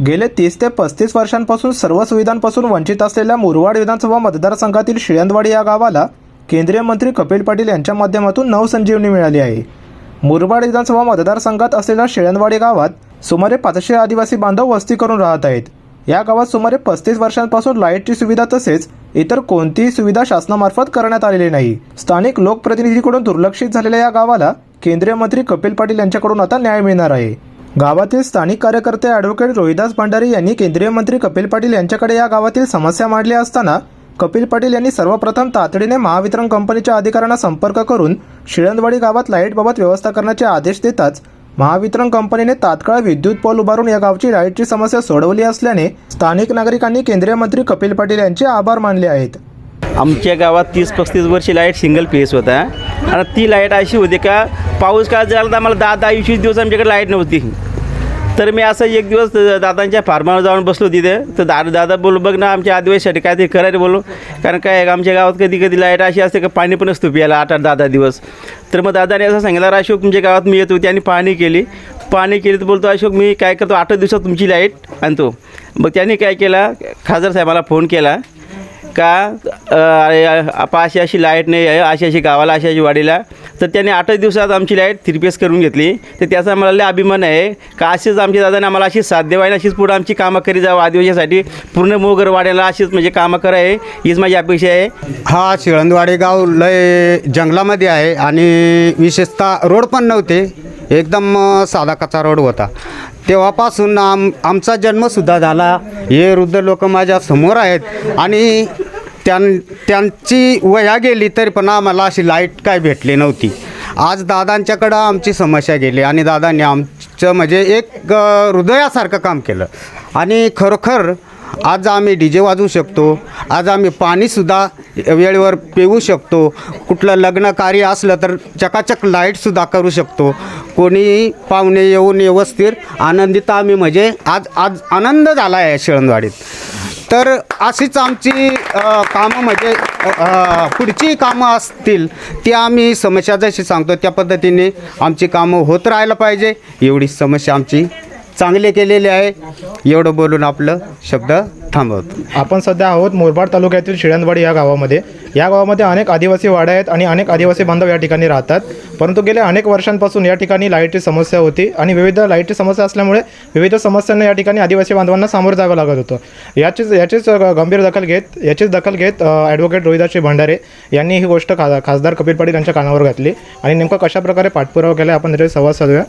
गेले तीस ते पस्तीस वर्षांपासून सर्व सुविधांपासून वंचित असलेल्या मुरवाड विधानसभा मतदारसंघातील शिळंदवाडी या गावाला केंद्रीय मंत्री कपिल पाटील यांच्या माध्यमातून नवसंजीवनी मिळाली आहे. मुरबाड विधानसभा मतदारसंघात असलेल्या शिळंदवाडी गावात सुमारे पाचशे आदिवासी बांधव वस्ती करून राहत आहेत. या गावात सुमारे पस्तीस वर्षांपासून लाईटची सुविधा तसेच इतर कोणतीही सुविधा शासनामार्फत करण्यात आलेली नाही. स्थानिक लोकप्रतिनिधीकडून दुर्लक्षित झालेल्या या गावाला केंद्रीय मंत्री कपिल पाटील यांच्याकडून आता न्याय मिळणार आहे. गावातील स्थानिक कार्यकर्ते ॲडव्होकेट रोहिदास भंडारी यांनी केंद्रीय मंत्री कपिल पाटील यांच्याकडे या गावातील समस्या मांडल्या असताना कपिल पाटील यांनी सर्वप्रथम तातडीने महावितरण कंपनीच्या अधिकाऱ्यांना संपर्क करून शिळंदवाडी गावात लाईटबाबत व्यवस्था करण्याचे आदेश देताच महावितरण कंपनीने तात्काळ विद्युत पोल उभारून या गावची लाईटची समस्या सोडवली असल्याने स्थानिक नागरिकांनी केंद्रीय मंत्री कपिल पाटील यांचे आभार मानले आहेत. आमच्या गावात तीस पस्तीस वर्षी लाइट सिंगल फेस होता. आणि ती लाइट अशी होती का पाऊस काळ झाला तर आम्हाला दहा दहा वीस दिवस आमच्याकडे लाइट नव्हती. तर मी असं एक दिवस दादांच्या फार्मावर जाऊन बसलो तिथे. तर दादा दादा बोलो बघ ना आमच्या आदिवासीसाठी काय ते करायला बोलू कारण काय आमच्या गावात कधी कधी लाइट अशी असते का पाणी पण असतो प्यायला आठ आठ दहा दहा दिवस. तर मग दादाने असं सांगितलं अशोक तुमच्या गावात मी येतो त्यांनी पाहणी केली. पाहणी केली तर बोलतो अशोक मी काय करतो आठ दिवसात तुमची लाइट आणतो. मग त्यांनी काय केला खासदार साहेबाला फोन केला. का अरे अशी अशी लाइट नाही आहे अशी अशी गावाला अशी अशी वाडीला. तर त्याने आठच दिवसात आमची लाइट थ्री करून घेतली. तर त्याचा मला लय अभिमान आहे. का अशीच आमच्या दादाने आम्हाला अशीच साथ द्यावा आणि अशीच पुढं आमची कामं करी जावं आदिवासीसाठी. पूर्ण मोगर वाड्याला अशीच म्हणजे कामं कराय आहे हीच माझी अपेक्षा आहे. हा शिळंदवाडी गाव लय जंगलामध्ये आहे आणि विशेषतः रोड पण नव्हते. एकदम साधा कचा रोड होता. तेव्हापासून आम आमचा जन्मसुद्धा झाला. हे वृद्ध लोक माझ्यासमोर आहेत. आणि त्यां त्यांची वया गेली तरी पण आम्हाला अशी लाइट काय भेटली नव्हती. आज दादांच्याकडं आमची समस्या गेली आणि दादांनी आमचं म्हणजे एक हृदयासारखं काम केलं. आणि खरोखर आज आम्ही डी जे वाजवू शकतो. आज आम्ही पाणीसुद्धा वेळेवर पिऊ शकतो. कुठलं लग्न कार्य असलं तर चकाचक लाईटसुद्धा करू शकतो. कोणी पाहुणे येऊन व्यवस्थित आनंदित आम्ही म्हणजे आज आज आनंद झाला आहे शिळंदवाडीत. तर अशीच आमची अ, कामं म्हणजे अ, पुढची कामं असतील ती आम्ही समस्या जशी सांगतो त्या पद्धतीने आमची कामं होत राहायला पाहिजे. एवढी समस्या आमची. चांगले केलेले आहे. एवढं बोलून आपलं शब्द थांबवतो. आपण सध्या आहोत मुरबाड तालुक्यातील शिळंदवाडी या गावामध्ये. या गावामध्ये अनेक आदिवासी वाड्या आहेत आणि अनेक आदिवासी बांधव या ठिकाणी राहतात. परंतु गेल्या अनेक वर्षांपासून या ठिकाणी लाईटची समस्या होती आणि विविध लाईटची समस्या असल्यामुळे विविध समस्यांना या ठिकाणी आदिवासी बांधवांना सामोरं जावं लागत होतं. याचीच याचीच गंभीर दखल घेत याचीच दखल घेत ॲडव्होकेट रोहिदासजी भंडारे यांनी ही गोष्ट खा खासदार कपिल पाटील यांच्या कानावर घातली. आणि नेमकं कशा प्रकारे पाठपुरावा केला आपण त्याच्यावर संवाद साधूया.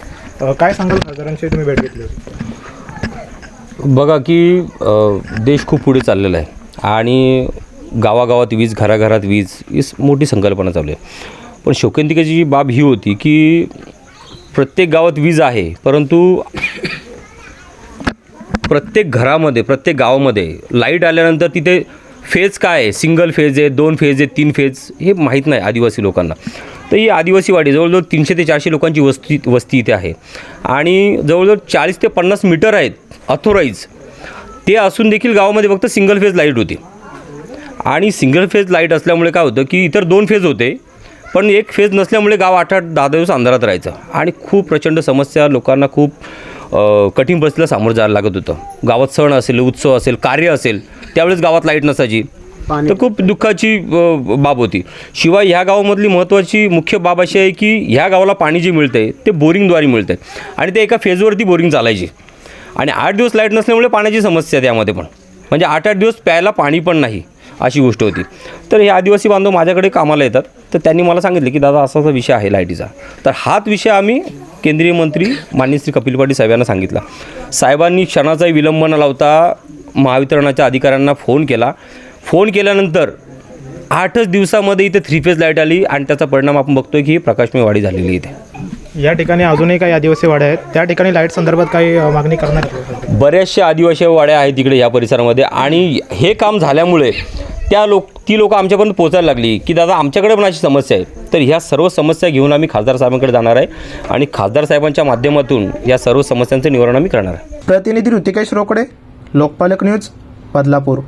काय सांगाल खासदारांशी? तुम्ही भेट घेतली होती. बघा की देश खूप पुढे चाललेला आहे. आणि गावागावात वीज घराघरात वीज ही मोठी संकल्पना चालू आहे. पण शोकेंतिकेची जी बाब ही होती की प्रत्येक गावात वीज आहे परंतु प्रत्येक घरामध्ये प्रत्येक गावामध्ये लाइट आल्यानंतर तिथे फेज काय आहे? सिंगल फेज आहे दोन फेज आहे तीन फेज हे माहीत नाही आदिवासी लोकांना. तर ही आदिवासी वाडी जवळजवळ तीनशे ते चारशे लोकांची वस्ती वस्ती इथे आहे. आणि जवळजवळ चाळीस ते पन्नास मीटर आहेत अथोराईज ते असून देखील गावामध्ये फक्त सिंगल फेज लाइट होती. आणि सिंगल फेज लाइट असल्यामुळे काय होतं की इतर दोन फेज होते पण एक फेज नसल्यामुळे गाव आठ आठ दहा दिवस अंधारात राहायचं. आणि खूप प्रचंड समस्या लोकांना खूप कठीण परिस्थितीला सामोरं जायला लागत होतं. गावात सण असेल उत्सव असेल कार्य असेल त्यावेळेस गावात लाइट नसायची. तर खूप दुःखाची बाब होती. शिवाय ह्या गावामधली महत्त्वाची मुख्य बाब अशी आहे की ह्या गावाला पाणी जे मिळतं आहे ते बोरिंगद्वारे मिळतं आहे आणि ते एका फेजवरती बोरिंग चालायची. आणि आठ दिवस लाइट नसल्यामुळे पाण्याची समस्या त्यामध्ये पण. म्हणजे आठ आठ दिवस प्यायला पाणी पण नाही अशी गोष्ट होती. तर हे आदिवासी बांधव माझ्याकडे कामाला येतात. तर त्यांनी मला सांगितलं की दादा असा असा विषय आहे लाईटीचा. तर हाच विषय आम्ही केंद्रीय मंत्री माननीय श्री कपिल पाटील साहेबांना सांगितला. साहेबांनी क्षणाचाही विलंब न लावता महावितरणाच्या अधिकाऱ्यांना फोन केला. फोन केल्यानंतर आठच दिवसामध्ये इथे थ्री फेज लाइट आली आणि त्याचा परिणाम आपण बघतोय की प्रकाशमय वाढी झालेली इथे. या ठिकाणी अजूनही काही आदिवासी वाड्या आहेत. त्या ठिकाणी लाइट संदर्भात काही मागणी करणार? बऱ्याचशा आदिवासी वाड्या आहेत तिकडे या परिसरामध्ये आणि हे काम झाल्यामुळे त्या लोक ती लोक आमच्यापर्यंत पोचायला लागली की दादा आमच्याकडे पण अशी समस्या आहे. तर ह्या सर्व समस्या घेऊन आम्ही खासदार साहेबांकडे जाणार आहे आणि खासदार साहेबांच्या माध्यमातून या सर्व समस्यांचं निवारण आम्ही करणार आहे. प्रतिनिधी ऋतिकेश रोकडे लोकपालक न्यूज बदलापूर.